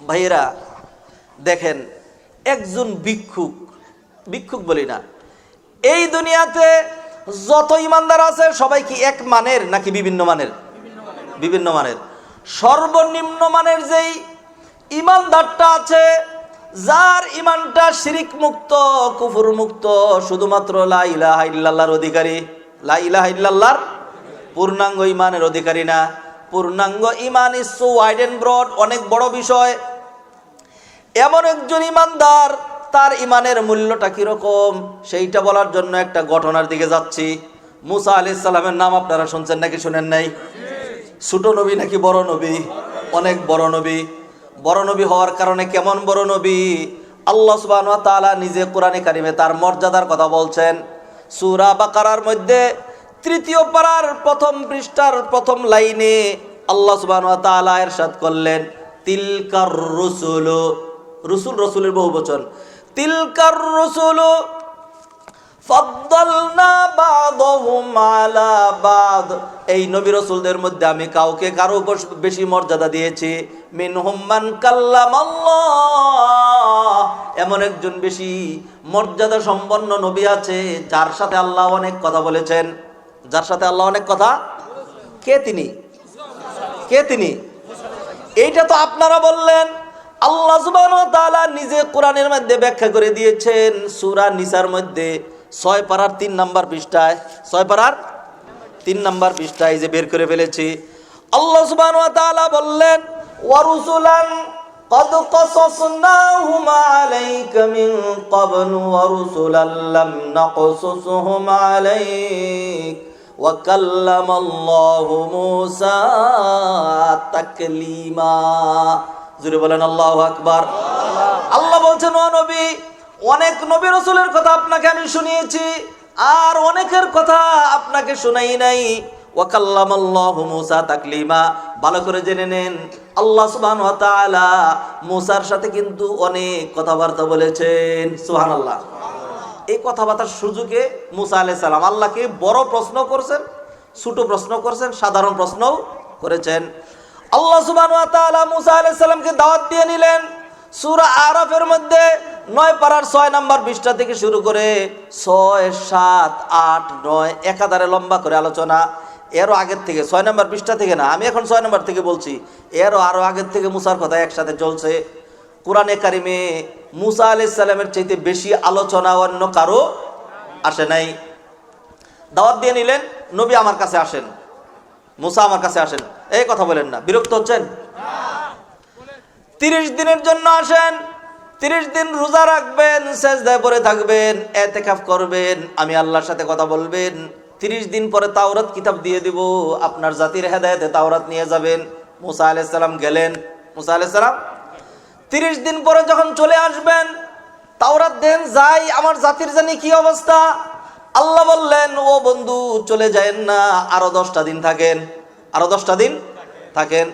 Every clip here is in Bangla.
ভাইয়েরা, দেখেন, একজন ভিক্ষুক ভিক্ষুক বলি না, এই দুনিয়াতে যত ইমানদার আছে সবাই কি এক মানের নাকি বিভিন্ন মানের? বিভিন্ন মানের। সর্বনিম্ন মানের যেই ইমানদারটা আছে, যার ইমানটা শিরিক মুক্ত কুফুর মুক্ত শুধুমাত্র লা ইলাহা ইল্লাল্লাহর অধিকারী। লা ইলাহা ইল্লাল্লাহর পূর্ণাঙ্গ ইমানের অধিকারী না। পূর্ণাঙ্গ ইমান ইস ওয়াইড এন্ড ব্রড অনেক বড় বিষয়। এমন একজন ইমানদার, তার ইমানের মূল্যটা কীরকম? সেইটা বলার জন্য একটা ঘটনার দিকে যাচ্ছি। মুসা আলি সাল্লামের নাম আপনারা শুনছেন নাকি শুনেন নাই? ছোট নবী নাকি বড় নবী? অনেক বড় নবী। বড় নবী হওয়ার কারণে কেমন বড় নবী? আল্লাহ সুবাহ নিজে কোরআনে কারিমে তার মর্যাদার কথা বলছেন। সুরা বাকারার মধ্যে তৃতীয় পাড়ার প্রথম পৃষ্ঠার প্রথম লাইনে আল্লাহ সুবাহ এরশাদ করলেন, তিলকার রসুল রসুল রসুলের বহু বচন। তিলকার রসুল এই নবী রসুলদের মধ্যে আমি কাউকে কারও বেশি মর্যাদা দিয়েছি। মান কাল্লামাল্লাহ। এমন একজন বেশি মর্যাদা সম্পন্ন নবী আছে, যার সাথে আল্লাহ অনেক কথা বলেছেন। যার সাথে আল্লাহ অনেক কথা? কে তিনি? কে তিনি? এইটা তো আপনারা বললেন। আল্লাহ সুবহানাহু ওয়া তাআলা নিজে কোরআনের মধ্যে ব্যাখ্যা করে দিয়েছেন সূরা নিসার মধ্যে ছয় পারার তিন নাম্বার পৃষ্ঠায় ছয় পারার তিন নাম্বার পৃষ্ঠায় যে বের করে ফেলেছি আল্লাহ সুবহানাহু ওয়া তাআলা বললেন ওয়ারুসুলান قد قصصناهم عليك من قبل ورسلا لم نقصصهم عليك وكلم الله موسى تكليما জুড়ে বলেন, আল্লাহ আকবার। আল্লাহ বলছেন, ও নবী, অনেক নবী রসুলের কথা আপনাকে আমি শুনিয়েছি, আর অনেকের কথা আপনাকে শুনাই নাই। ওয়াকাল্লাম আল্লাহ তাকলিমা। ভালো করে জেনে নেন, আল্লাহ সুবহান সাথে কিন্তু অনেক কথাবার্তা বলেছেন। এই কথাবার্তার মুসা আল্লাহকে বড় প্রশ্ন করছেন, ছোট প্রশ্ন করছেন, সাধারণ প্রশ্নও করেছেন। আল্লাহ তাআলা মুসা দাওয়াত দিয়ে নিলেন। সূরা আরফের মধ্যে নয় পাড়ার ছয় নাম্বার পৃষ্ঠা থেকে শুরু করে ছয়, সাত, আট, নয়, একাধারে লম্বা করে আলোচনা। এরও আগের থেকে, ছয় নম্বর পৃষ্ঠা থেকে না, আমি এখন ছয় নম্বর থেকে বলছি। এরও আরও আগের থেকে মুসার কথা একসাথে চলছে। কোরআনে কারিমে মুসা আলাইহিস সালামের চাইতে বেশি আলোচনা অন্য কারও আসে নাই। দাওয়াত দিয়ে নিলেন, নবী আমার কাছে আসেন। মুসা আমার কাছে আসেন। এই কথা বলেন না, বিরক্ত হচ্ছেন? তিরিশ দিনের জন্য আসেন, তিরিশ দিন রোজা রাখবেন, সেজদায় পরে থাকবেন এতে এতেকাফ করবেন, আমি আল্লাহর সাথে কথা বলবেন, তিরিশ দিন পরে তাওরাত কিতাব দিয়ে দিব, আপনার জাতির হেদায়তে তাওরাত নিয়ে যাবেন। মুসা আলাইসাল্লাম গেলেন, মুসা আলাইসাল্লাম তিরিশ দিন পরে যখন চলে আসবেন, তাওরাত দেন, যাই, আমার জাতির জানি কি অবস্থা? আল্লাহ বললেন, ও বন্ধু, চলে যায় না, আরও দশটা দিন থাকেন। আরো দশটা দিন থাকেন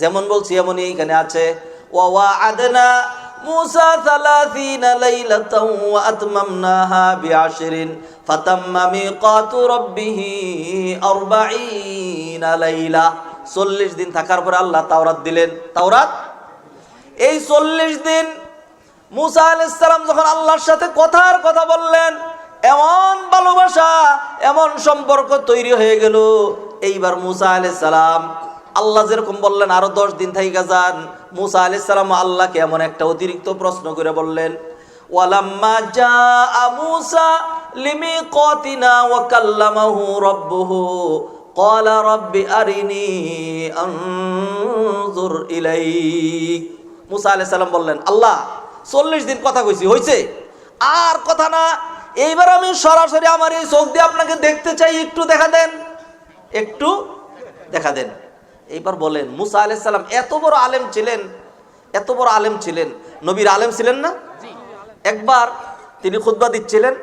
যেমন বলছি এমনই এখানে আছে ওয়া আদনা মুসা ثلاثين ليلة وأتممناها بعشر فتم ميقات ربه أربعين ليلة চল্লিশ দিন থাকার পরে আল্লাহ তাওরাত দিলেন তাওরাত এই চল্লিশ দিন মুসা আলাইসালাম যখন আল্লাহর সাথে কথার কথা বললেন এমন ভালোবাসা এমন সম্পর্ক তৈরি হয়ে গেল এইবার মুসা আলাইসালাম আল্লাহ যেরকম বললেন আরো দশ দিন থাইকা যান মুসা আলাইসালাম আল্লাহকে এমন একটা অতিরিক্ত প্রশ্ন করে বললেন ওয়ালাম্মা জা মুসা লিমিকাতিনা ওয়া কাল্লামাহু রাব্বুহু قال رب أرني أنظر إليك মুসা আলাইহিস সালাম বললেন আল্লাহ চল্লিশ দিন কথা কইছি হয়েছে আর কথা না এইবার আমি সরাসরি আমার এই চোখ দিয়ে আপনাকে দেখতে চাই একটু দেখা দেন একটু দেখা দেন। এইবার বলেন, মুসা আলাইহিস সালাম এত বড় আলেম ছিলেন, এত বড় আলেম ছিলেন। নবীর আলেম ছিলেন না? একবার তিনি খুতবা দিচ্ছিলেন,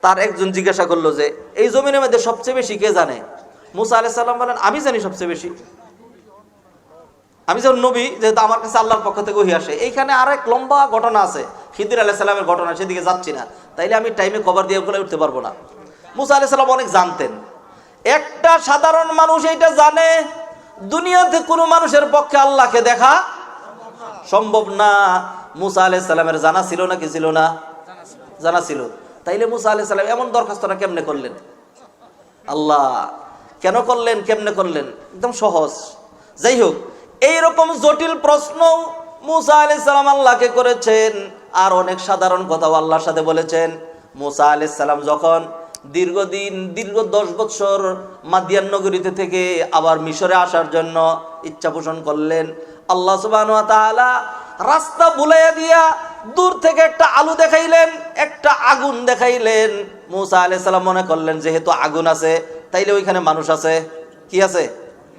তার একজন জিজ্ঞাসা করল যে, এই জমিনের মধ্যে সবচেয়ে বেশি কে জানে? মুসা আলাইহিস সালাম বলেন, আমি জানি সবচেয়ে বেশি। আমি যখন নবী, যেহেতু আমার কাছে আল্লাহর পক্ষ থেকে ওহি আসে। এইখানে আর এক লম্বা ঘটনা আছে। খিদির আলাহ সাল্লামের ঘটনা, সেদিকে যাচ্ছি না। তাইলে আমি টাইমে কভার দিয়ে ওগুলো উঠতে পারব না। মুসা আলাহ সাল্লাম অনেক জানতেন। একটা সাধারণ মানুষ এইটা জানে, দুনিয়াতে কোনো মানুষের পক্ষে আল্লাহকে দেখা সম্ভব না। মুসা আলাইহিস সালামের জানা ছিল না কি ছিল না? জানা ছিল। তাইলে মুসা আলাইহিস সালাম এমন দরখাস্তটা কেমনে করলেন? আল্লাহ, কেন করলেন, কেমনে করলেন? একদম সহজ। যাই হোক, এইরকম জটিল প্রশ্ন মুসা আলি সালাম আল্লাহকে করেছেন। আর অনেক সাধারণ কথাও আল্লাহর সাথে বলেছেন। মুসা আলি সালাম যখন দীর্ঘদিন, দীর্ঘ দশ বছর মাদিয়ান নগরীতে থেকে আবার মিশরে আসার জন্য ইচ্ছা পোষণ করলেন। আল্লাহ সুবাহ রাস্তা বুলাইয়া দিয়া দূর থেকে একটা আলু দেখাইলেন, একটা আগুন দেখাইলেন। মুসা আলি সাল্লাম মনে করলেন, যেহেতু আগুন আছে, তাইলে ওইখানে মানুষ আছে। কি আছে?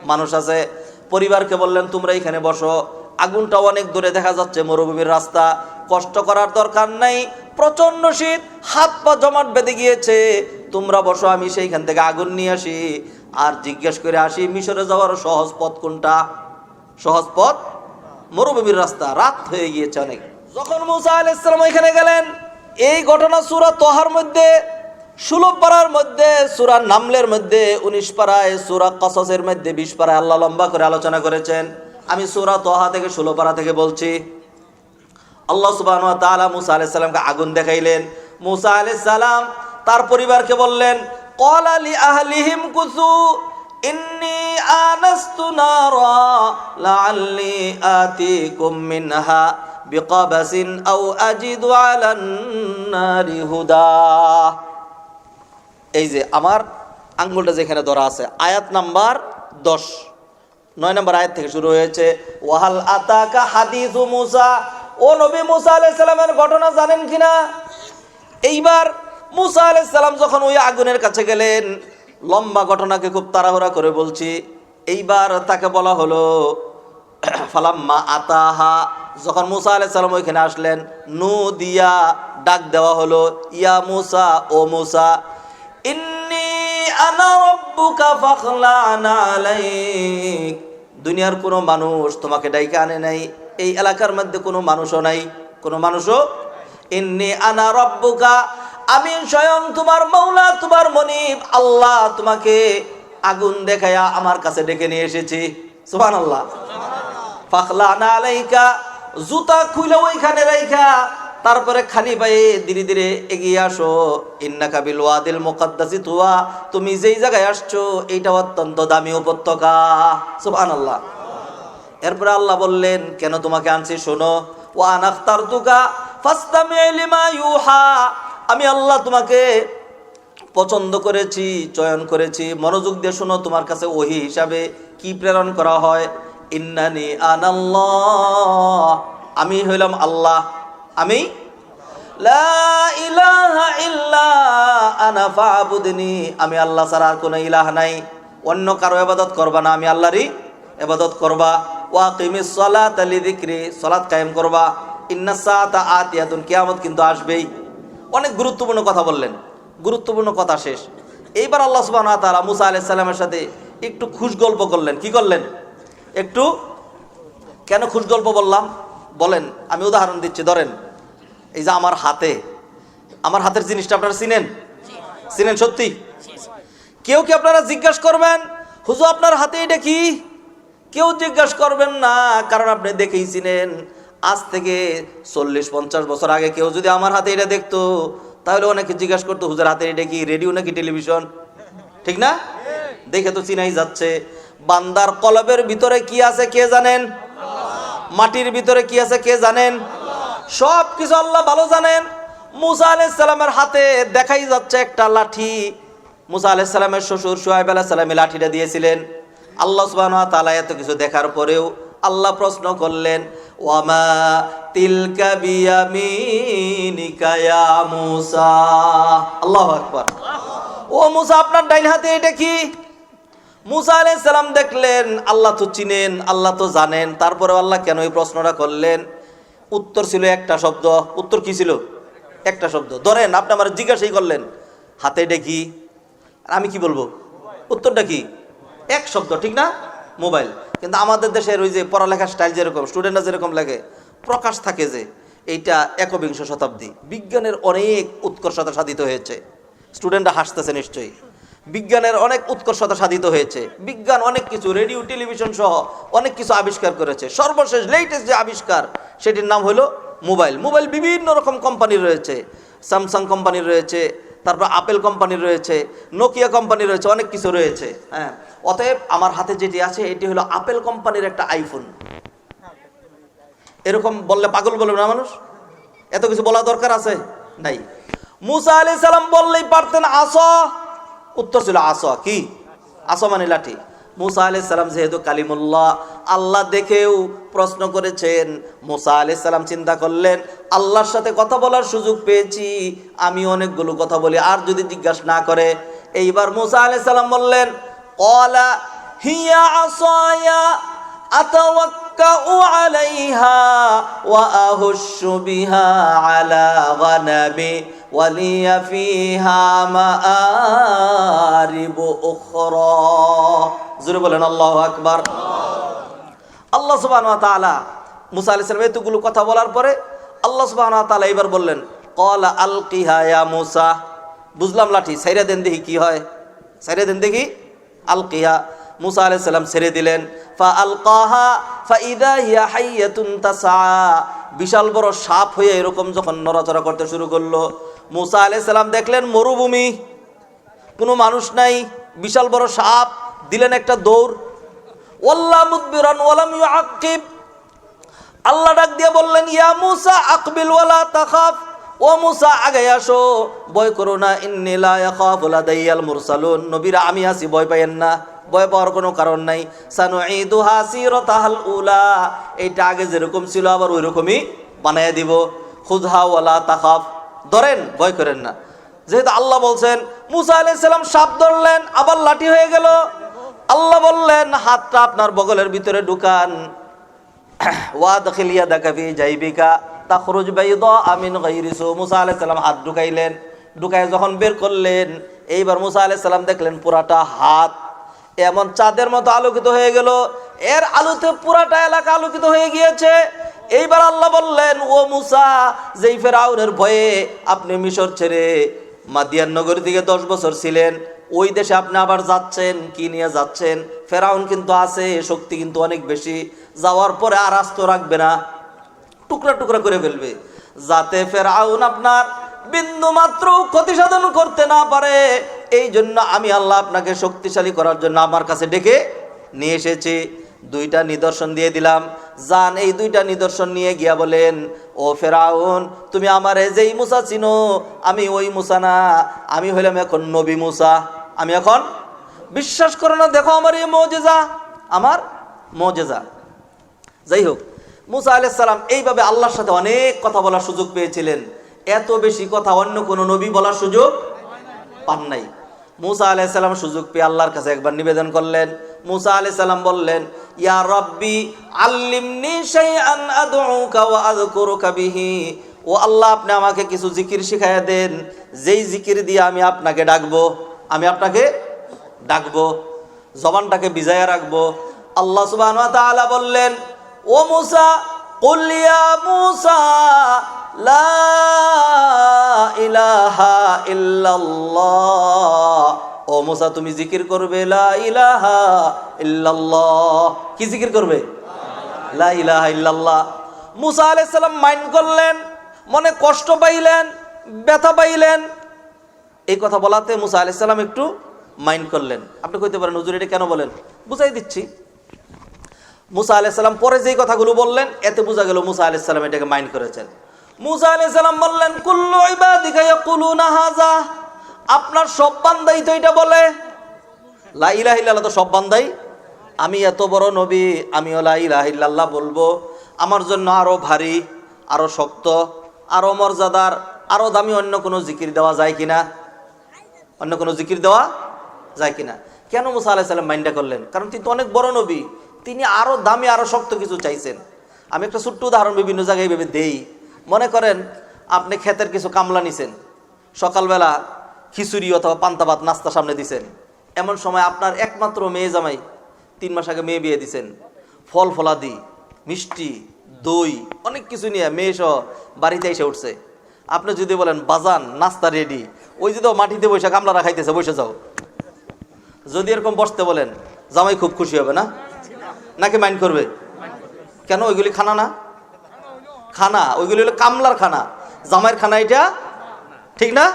মানুষ আছে। পরিবারকে বললেন, তোমরা এখানে বসো। আগুনটা অনেক দূরে দেখা যাচ্ছে, মরুভূমির রাস্তা। কষ্ট করার দরকার নাই। প্রচণ্ড শীত হাত পা জমাট বেঁধে গিয়েছে। তোমরা বসো, আমি সেইখান থেকে আগুন নিয়ে আসি। আর জিজ্ঞেস করে আসি, মিশরে যাওয়ার সহজ পথ কোনটা? সহজ পথ? মরুভূমির রাস্তা। রাত হয়ে গিয়েছে অনেক। যখন মুসা আলাইসালাম ওইখানে গেলেন, এই ঘটনা সুরা তোহার মধ্যে ষোলো পাড়ার মধ্যে, সুরা নামলের মধ্যে, উনিশ পাড়ায়, সুরা কসসের মধ্যে, বিশ পাড়ায় আল্লাহ লম্বা করে আলোচনা করেছেন। আমি সুরা তোহা থেকে, ষোলো পাড়া থেকে বলছি। আল্লাহ সুবাহ তাআলা মুসা আলাইহিস সালামকে আগুন দেখাইলেন। মুসা আলাইহিস সালাম তার পরিবারকে বললেন, ক্বালা লি আহলিহিম কুসু, ইন্নী আনাস্তু নারা, লাআল্লি আতিকুম মিনহা বিকাবাসিন আও আজিদু আলান নারি হুদা। এই যে আমার আঙ্গুলটা যেখানে ধরা আছে, আয়াত নাম্বার দশ। নয় নম্বর আয়াত থেকে শুরু হয়েছে, ওয়াহাল আতাকা হাদিসু মুসা? ও নবী মুসা আলাইহিস সালামের ঘটনা জানেন কিনা? এইবার মুসা আলাইহিস সালাম যখন ওই আগুনের কাছে গেলেন, লম্বা ঘটনাকে খুব তাড়াহুড়া করে বলছি, এইবার তাকে বলা হলো, ফালাম্মা আতাহা। যখন মুসা আলাইহিস সালাম ওইখানে আসলেন, নু দিয়া ডাক দেওয়া হলো, ইয়া মুসা, ও মুসা, ইন্নি আনা রব্বুকা ফাখলানা দুনিয়ার কোনো মানুষ তোমাকে ডাইকে আনে নাই, এই এলাকার মধ্যে কোনো মানুষও নাই, কোনো মানুষও ইন্নি আনা রব্বুকা আমি স্বয়ং তোমার মৌলা, তোমার মনিব, আল্লাহ তোমাকে আগুন দেখায়া আমার কাছে ডেকে নিয়ে এসেছি। সুহান আল্লাহ ফাখলা না আলাইকা, জুতা খুলে ওইখানে রাইখা, তারপরে খালি পায়ে ধীরে ধীরে এগিয়ে আসো। ইন্না কাবিল ওয়াদিল মুকাদ্দাসি, তুয়া, তুমি যেই জায়গায় আসছো এইটা অত্যন্ত দামি উপত্যকা। সুবহানাল্লাহ। এরপরে আল্লাহ বললেন, কেন তোমাকে আনছি? শোনো। ওয়া আনাখতার তুকা ফাস্তামি লিমা ইউহা আমি আল্লাহ তোমাকে পছন্দ করেছি, চয়ন করেছি। মনোযোগ দিয়ে শোনো, তোমার কাছে ওহি হিসাবে কি প্রেরণ করা হয়? ইন্নানি আনাল্লাহ। আমি হইলাম আল্লাহ। আমি? আমি আল্লাহ ছাড়া আর কোনো ইলাহ নাই। অন্য কারও এবাদত করবা না, আমি আল্লাহরই এবাদত করবা। ওয়াকিমিস সালাত লিযিকরি সালাত কায়েম করবা। ইন্না সাআতা আতিয়াতুন। কিয়ামত কিন্তু আসবেই। অনেক গুরুত্বপূর্ণ কথা বললেন। গুরুত্বপূর্ণ কথা শেষ। এইবার আল্লাহ সুবহানাহু ওয়া তাআলা মুসা আলাইহিস সালামের সাথে একটু খুশ গল্প করলেন। কি করলেন? একটু, কেন খুশ গল্প বললাম? বলেন, আমি উদাহরণ দিচ্ছি, ধরেন, এই যে আমার হাতে, আমার হাতের জিনিসটা আপনারা চিনেন? চিনেন সত্যি? কেউ কি আপনারা জিজ্ঞাসা করবেন হুজু আপনার হাতে এটা কি? কেউ জিজ্ঞাসা করবেন না, কারণ আপনি দেখেই চিনেন। আজ থেকে চল্লিশ, পঞ্চাশ বছর আগে কেউ যদি আমার হাতে এটা দেখতো, তাহলে অনেকে জিজ্ঞাসা করতো, হুজুর হাতে এটা কি রেডিও নাকি টেলিভিশন ঠিক না? দেখে তো চিনাই যাচ্ছে। বান্দার কলবের ভিতরে কি আছে কে জানেন? মাটির ভিতরে কি আছে কে জানেন? সব কিছু আল্লাহ ভালো জানেন। মুসা আলাইসালামের হাতে দেখাই যাচ্ছে একটা লাঠি। মুসা আলাইসালামের শ্বশুর সোহাইব আলাইসালামে লাঠিটা দিয়েছিলেন। আল্লাহ সুবাহ তালা এত কিছু দেখার পরেও আল্লাহ প্রশ্ন করলেন ওয়ামা তিলকা বিয়ামিনিকা ইয়া মুসা। আল্লাহু আকবার। ও মুসা, আপনার ডাইন হাতে এটা কি? মুসা আলাইহিস সালাম দেখলেন, আল্লাহ তো চিনেন, আল্লাহ তো জানেন তারপরে আল্লাহ কেন এই প্রশ্নটা করলেন? উত্তর ছিল একটা শব্দ। উত্তর কি ছিল? একটা শব্দ। ধরেন, আপনি আমার জিজ্ঞাসাই করলেন, হাতে এটা কি? আমি কি বলব? উত্তরটা কি? এক শব্দ, ঠিক না? মোবাইল। কিন্তু আমাদের দেশের ওই যে পড়ালেখার স্টাইল যেরকম স্টুডেন্টরা যেরকম লাগে, প্রকাশ থাকে যে এইটা একবিংশ শতাব্দী। বিজ্ঞানের অনেক উৎকর্ষতা সাধিত হয়েছে। স্টুডেন্টরা হাসতেছে নিশ্চয়ই। বিজ্ঞানের অনেক উৎকর্ষতা সাধিত হয়েছে। বিজ্ঞান অনেক কিছু রেডিও টেলিভিশন সহ অনেক কিছু আবিষ্কার করেছে। সর্বশেষ লেটেস্ট যে আবিষ্কার, সেটির নাম হলো মোবাইল। মোবাইল বিভিন্ন রকম কোম্পানির রয়েছে। স্যামসাং কোম্পানির রয়েছে তারপর আপেল কোম্পানি রয়েছে নোকিয়া কোম্পানি রয়েছে, অনেক কিছু রয়েছে হ্যাঁ। অতএব আমার হাতে যেটি আছে, এটি হলো আপেল কোম্পানির একটা আইফোন এরকম বললে পাগল বলবে না মানুষ? এত কিছু বলা দরকার আছে? নাই। মুসা আলি সালাম বললেই পারতেন আস। উত্তর ছিল আস, কি? আস মানে লাঠি। মুসা আলি সাল্লাম যেহেতু কালিমুল্লাহ, আল্লাহ দেখেও প্রশ্ন করেছেন, মুসা আলি সাল্লাম চিন্তা করলেন, আল্লাহর সাথে কথা বলার সুযোগ পেয়েছি, আমি অনেকগুলো কথা বলি, আর যদি জিজ্ঞাসা না করে, এইবার মুসা আলি সাল্লাম বললেন অলা হিয়া আলাইহা ওয়া বিহা আলা গানাবি। ولي فيها مآرب أخرى জোরে বলেন আল্লাহ আকবার আল্লাহ সুবাহ তাআলা মুসা আলাইহিস সালাম এতগুলো কথা বলার পরে আল্লাহ সুবাহ তাআলা এবার বললেন কলা আলকিহা ইয়া মুসা বুঝলাম লাঠি সাইরা দেন দেখি কি হয় সাইরা দেন দেখি আলকিহা মুসা আলাইহিস সালাম ছেড়ে দিলেন ফা আলকাহা ফা ইদা হিয়া হাইয়াতুন তাসা বিশাল বড় সাপ হয়ে এরকম যখন নড়াচড়া করতে শুরু করলো মুসা আলাইহিস সালাম দেখলেন মরুভূমি, কোনো মানুষ নাই, বিশাল বড় সাপ, দিলেন একটা দৌড়। ওয়াল্লা মুদবিরান ইউআকিব আল্লাহ ডাক দিয়ে বললেন, ইয়া মুসা আকবিল ওয়ালা তাখাফ। ও মুসা, আগে আসো, ভয় করো না, ইন্নী লা ইয়াখাফু লাদাইয়াল মুরসালুন। নবীরা, আমি আছি, ভয় পাইয়েন না, ভয় পাওয়ার কোনো কারণ নাই। সানুঈদুহা সিরাতাহাল উলা। এইটা আগে যেরকম ছিল, আবার ওই রকমই বানায় দিব। খুদহা ওয়ালা তাখাফ। ধরেন, ভয় করেন না। যেহেতু আল্লাহ বলছেন, মুসা আলাইহিস সালাম সাপ ধরলেন, আবার লাঠি হয়ে গেল। আল্লাহ বললেন, হাতটা আপনার বগলের ভিতরে ঢুকান। ওয়াদখিল ইয়াদাকা ফি জাইবিকা তাখরুজ বাইদা আমিন গায়রি সু। মুসা আলাইহিস সালাম হাত ঢুকাইলেন। ঢুকায় যখন বের করলেন, এইবার মুসা আলাইহিস সালাম দেখলেন পুরাটা হাত এমন চাঁদের মতো আলোকিত হয়ে গেল। এর আলোতে পুরাটা এলাকা আলোকিত হয়ে গিয়েছে। এইবার আল্লাহ বললেন, ও মুসা, যেই ফেরাউনের ভয়ে আপনি মিশর ছেড়ে মাদিয়ান নগর দিকে দশ বছর ছিলেন, ওই দেশে আপনি আবার যাচ্ছেন, কি নিয়ে যাচ্ছেন? ফেরাউন কিন্তু আছে, শক্তি কিন্তু অনেক বেশি, যাওয়ার পরে আর আস্ত রাখবে না। টুকরা টুকরা করে ফেলবে, যাতে ফেরাউন আপনার বিন্দু মাত্র ক্ষতি সাধন করতে না পারে। এই জন্য আমি আল্লাহ আপনাকে শক্তিশালী করার জন্য আমার কাছে ডেকে নিয়ে এসেছি। দুইটা নিদর্শন দিয়ে দিলাম। যান এই দুইটা নিদর্শন নিয়ে গিয়া বলেন, ও ফেরাউন, তুমি আমার যেই মুসা চিনো, আমি ওই মুসা না, আমি হইলাম এখন নবী মুসা। আমি এখন, বিশ্বাস করো না, দেখো আমার এই মজেজা, আমার মজেজা। যাই হোক, মুসা আলাইসাল্লাম এইভাবে আল্লাহর সাথে অনেক কথা বলার সুযোগ পেয়েছিলেন। এত বেশি কথা অন্য কোনো নবী বলার সুযোগ পান নাই। মুসা আলাইসাল্লাম সুযোগ পেয়ে আল্লাহর কাছে একবার নিবেদন করলেন। মুসা আলাইসাল্লাম বললেন, ইয়া রব্বি, আল্লিমনি সেই আদউকা ও আল্লাহ, আপনি আমাকে কিছু জিকির শিখাইয়া দেন। যেই জিকির দিয়ে আমি আপনাকে ডাকবো, আমি আপনাকে ডাকবো, জবানটাকে বিজায়া রাখব। আল্লাহ সুবাহ বললেন, ও মুসা لا ইলাহা ইল্লাল্লাহ। ও মুসা, তুমি জিকির করবে লা ইলাহা ইল্লাল্লাহ। কি জিকির করবে? লা ইলাহা ইল্লাল্লাহ। মুসা আলাইহিস মাইন্ড করলেন, মনে কষ্ট পাইলেন, ব্যথা পাইলেন। এই কথা বলাতে মুসা আলাইহিস একটু মাইন্ড করলেন। আপনি কইতে পারেন, হুজুর এটা কেন বলেন? বুঝাই দিচ্ছি। মুসা আলাইসাল্লাম পরে যেই কথাগুলো বললেন, এতে বোঝা গেল মুসা আলাইসাল্লাম এটাকে মাইন্ড করেছেন। মুসা আলাইসাল্লাম বললেন, কুল্লু ইবাদিকা ইয়াকুলুনা হাযা। আপনার সব বান্দাই তো এটা বলে। লা ইলাহা ইল্লাল্লাহ তো সব বান্দাই। আমি এত বড় নবী, আমিও লা ইলাহা ইল্লাল্লাহ বলব। আমার জন্য আরও ভারী, আরও শক্ত, আরও মর্যাদার, আরও দামি অন্য কোনো জিকির দেওয়া যায় কিনা? অন্য কোনো জিকির দেওয়া যায় কিনা? কেন মুসা আলাহিসাল্লাম মাইন্ডা করলেন? কারণ তিনি তো অনেক বড় নবী। তিনি আরও দামি, আরও শক্ত কিছু চাইছেন। আমি একটা ছোট্ট উদাহরণ বিভিন্ন জায়গায় ভেবে দেই। মনে করেন আপনি ক্ষেতের কিছু কামলা নিছেন, সকালবেলা খিচুড়ি অথবা পান্তাবাত নাস্তা সামনে দিছেন। এমন সময় আপনার একমাত্র মেয়ে জামাই তিন মাস আগে মেয়ে বিয়ে দিছেন। ফল ফলাদি, মিষ্টি, দই, অনেক কিছু নিয়ে মেয়ে সহ বাড়িতে এসে উঠছে। আপনি যদি বলেন, বাজান, নাস্তা রেডি ওই যদি মাটিতে বসে কামলারা খাইতেছে, বসে যাও। যদি এরকম বসতে বলেন, জামাই খুব খুশি হবে না? নাকি মাইন্ড করবে? কেন ওইগুলি খানা না? খানা, ওইগুলি হলো কামলার খানা। জামাইয়ের খানা এটা? ঠিক না?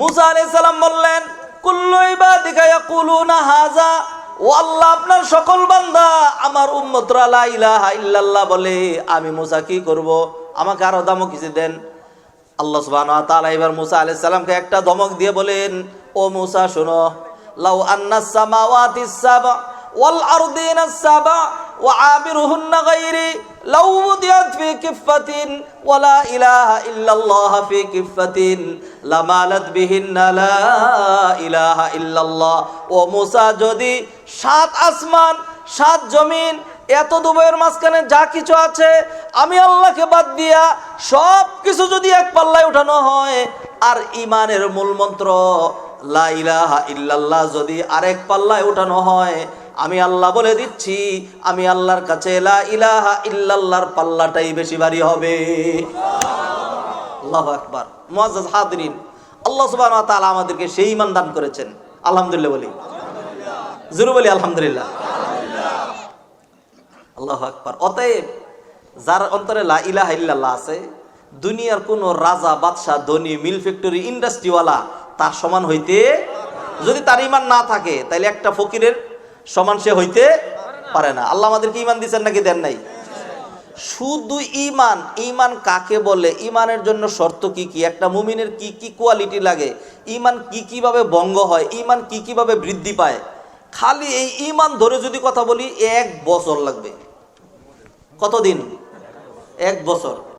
মুসা আলাইহিস সালাম বললেন, কুল্লু ইবাদিকা ইয়াকুলুনা হাযা। ও আল্লাহ, আপনার সকল বান্দা আমার উম্মতরা লা ইলাহা ইল্লাল্লাহ বলে, আমি মুসা কি করব? আমাকে আরও দামও কিছু দেন। আল্লাহ সুবহানাহু ওয়া তাআলা এবার মুসা আলাইহিস সালামকে একটা ধমক দিয়ে বলেন, ও মুসা, শোনো, লাউ আন্নাস সামাওয়াতিস সাবা ওয়াল আরদিনাস সাবা ওয়া আবিরুহুন্না গায়রি লাউ উদিয়াত ফি কিফাতিন ওয়ালা ইলাহা ইল্লাল্লাহ ফি কিফাতিন লামালাত বিহিন্না লা ইলাহা ইল্লাল্লাহ। ও মুসা, যদি সাত আসমান, সাত জমিন, এত দুবয়ের মাঝখানে যা কিছু আছে, আমি আল্লাহকে বাদ দিয়া সব কিছু যদি এক পাল্লায় উঠানো হয়, আর ইমানের মূল মন্ত্র লা ইলাহা ইল্লাল্লাহ যদি আরেক পাল্লায় উঠানো হয় আমি আল্লাহ বলে দিচ্ছি, আমি আল্লাহর কাছে লা ইলাহা ইল্লাল্লাহর পাল্লাটাই বেশি ভারী হবে। আল্লাহু আকবার। মুআজ্জাজ হাদিরিন, আল্লাহ সুবহানাহু ওয়া তাআলা আমাদেরকে সেই ঈমান দান করেছেন। আলহামদুলিল্লাহ বলি। জুরু বলি, আলহামদুলিল্লাহ। আল্লাহ আকবার। অতএব যার অন্তরে লা ইলাহা ইল্লাল্লাহ আছে, দুনিয়ার কোন রাজা, বাদশাহ, ধনী, মিল ফ্যাক্টরি, ইন্ডাস্ট্রিওয়ালা তার সমান হইতে যদি তার ইমান না থাকে তাহলে একটা ফকিরের সমান সে হইতে পারে না। আল্লাহ আমাদেরকে ইমান দিচ্ছেন নাকি দেন নাই? শুধু ইমান ইমান কাকে বলে? ইমানের জন্য শর্ত কি কি? একটা মুমিনের কি কি কোয়ালিটি লাগে? ইমান কি কীভাবে ভঙ্গ হয়? ইমান কি কীভাবে বৃদ্ধি পায়? খালি এই ইমান ধরে যদি কথা বলি, এক বছর লাগবে। কতদিন? এক বছর।